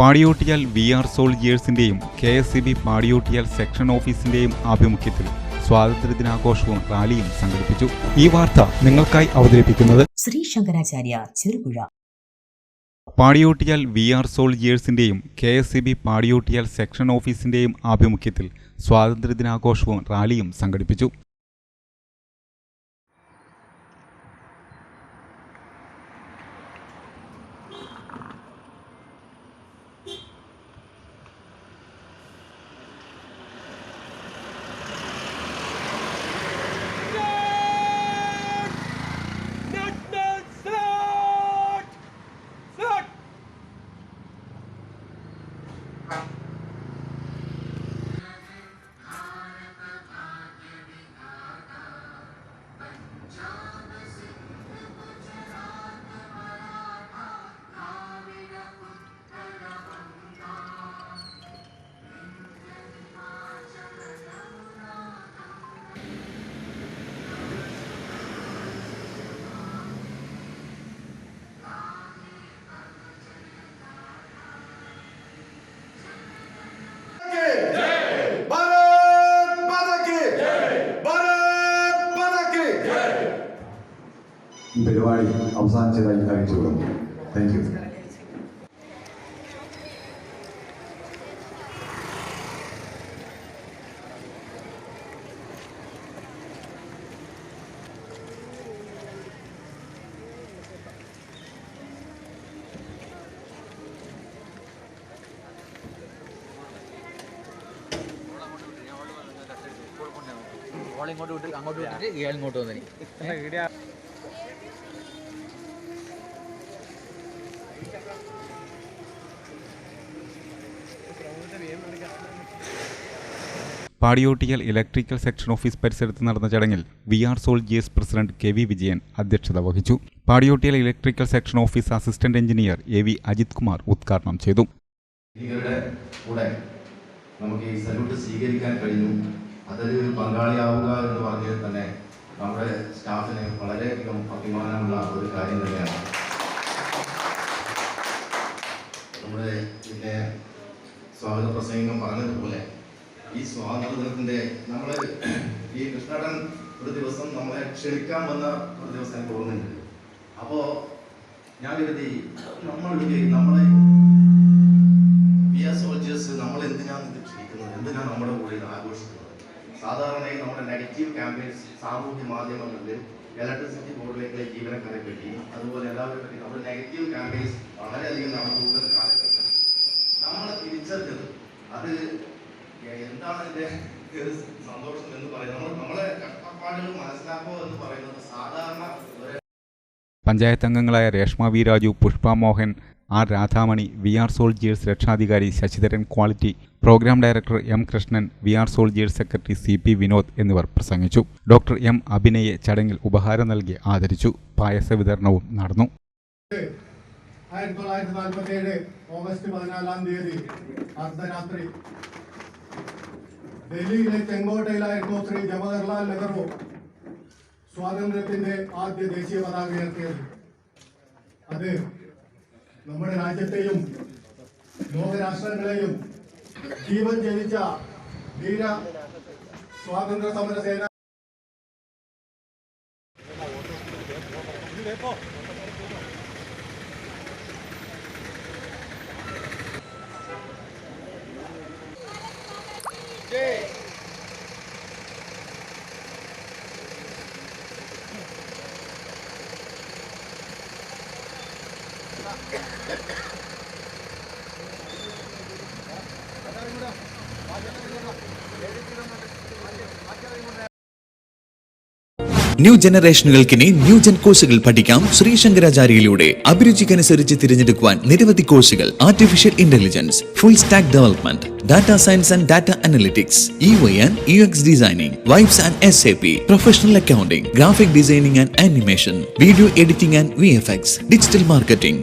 Padiyottuchal V R സോൾജിയേഴ്സിന്റെയും K S C B Padiyottuchal section ഓഫീസിന്റെയും ആഭിമുഖ്യത്തിൽ സ്വാതന്ത്ര്യദിനാഘോഷവും റാലിയും സംഘടിപ്പിച്ചു. ഈ വാർത്ത നിങ്ങൾക്കായി അവതരിപ്പിക്കുന്നത് Shri Shankaracharya Cherupuzha. Padiyottuchal V R സോൾജിയേഴ്സിന്റെയും K S C B Padiyottuchal section ഓഫീസിന്റെയും ആഭിമുഖ്യത്തിൽ സ്വാതന്ത്ര്യദിനാഘോഷവും റാലിയും സംഘടിപ്പിച്ചു. പരിപാടി അവസാനിച്ചതായി അറിയിച്ചുകൊള്ളുന്നു താങ്ക് യു അങ്ങോട്ട് വിട്ടിട്ട് ഇയാൾ ഇങ്ങോട്ട് വന്നിനി പാടിയോട്ടിയാൽ ഇലക്ട്രിക്കൽ സെക്ഷൻ ഓഫീസ് പരിസരത്ത് നടന്ന ചടങ്ങിൽ V R soldiers president K V Vijayan അധ്യക്ഷത വഹിച്ചു. Padiyottuchal electrical section office assistant engineer A V Ajith Kumar ഉദ്ഘാടനം ചെയ്തു. കൂടെ നമുക്ക് ഈ സല്യൂട്ട് സ്വീകരിക്കാൻ കഴിഞ്ഞു. അതിൽ പങ്കാളിയാവുക എന്ന് പറഞ്ഞത് തന്നെ നമ്മുടെ സ്റ്റാഫിന് വളരെയധികം അഭിമാനമുള്ള ഒരു കാര്യം തന്നെയാണ്. നമ്മുടെ ഇതിന്റെ സ്വാഗത പ്രസംഗം പറഞ്ഞതുപോലെ ഈ സ്വാതന്ത്ര്യദിനത്തിന്റെ നമ്മൾ ഈ കൃഷ്ണടൻ ഒരു ദിവസം നമ്മളെ ക്ഷണിക്കാൻ വന്ന ഒരു ദിവസം എനിക്ക് ഓർമ്മയുണ്ട് അപ്പോൾ ഞാൻ കരുതി നമ്മൾ നമ്മളെ വി സോൾജേഴ്സ് നമ്മൾ എന്തിനാണ് ഇത് ക്ഷണിക്കുന്നത്? എന്തിനാണ് നമ്മുടെ കൂടെ ഇത് ആഘോഷിക്കുന്നത്? സാധാരണയായി നമ്മുടെ നെഗറ്റീവ് ക്യാമ്പയിൻസ് സാമൂഹ്യ മാധ്യമങ്ങളിൽ ഇലക്ട്രിസിറ്റി ബോർഡിലേക്കുള്ള ജീവനക്കാരെ പറ്റി അതുപോലെ എല്ലാവരെ പറ്റി നമ്മുടെ നെഗറ്റീവ് ക്യാമ്പയിൻസ് വളരെയധികം നടന്നു ഒരു കാലഘട്ടം നമ്മൾ തിരിച്ചറിഞ്ഞത് അത് എന്താണ് ഇതിന്റെ ഒരു സന്തോഷം എന്ന് പറയുന്നത്? നമ്മൾ നമ്മളെ കഷ്ടപ്പാടുകൾ മനസ്സിലാക്കുക എന്ന് പറയുന്നത് സാധാരണ പഞ്ചായത്ത് അംഗങ്ങളായ Reshma V Raju Pushpa Mohan R Radhamani V R soldiers രക്ഷാധികാരി Sasidharan quality programme director M Krishnan V R soldiers secretary C P Vinod എന്നിവർ പ്രസംഗിച്ചു. ഡോക്ടർ എം അഭിനയെ ചടങ്ങിൽ ഉപഹാരം നൽകി ആദരിച്ചു. പായസ വിതരണവും നടന്നു. ആയിരത്തി തൊള്ളായിരത്തി നാൽപ്പത്തി ഏഴ് ഓഗസ്റ്റ് പതിനാലാം തീയതി അർദ്ധരാത്രി ഡൽഹിയിലെ ചെങ്കോട്ടയിലായിരുന്നു ശ്രീ ജവഹർലാൽ നെഹ്റു സ്വാതന്ത്ര്യത്തിന്റെ ആദ്യ ദേശീയ പതാക ഉയർത്തിയത്. അത് നമ്മുടെ രാജ്യത്തെയും ലോകരാഷ്ട്രങ്ങളെയും ജീവൻ ജനിച്ച ധീര സ്വാതന്ത്ര്യ സമര സേന ന്യൂ ജനറേഷനുകൾക്കിനി ന്യൂ ജെൻ കോഴ്സുകൾ പഠിക്കാം ശ്രീ ശങ്കരാചാര്യയിലൂടെ. അഭിരുചിക്കനുസരിച്ച് തിരഞ്ഞെടുക്കുവാൻ നിരവധി കോഴ്സുകൾ. Artificial intelligence full stack development data science and data analytics E Y and U X designing vibes and S A P professional accounting graphic designing and animation video editing and V F X digital marketing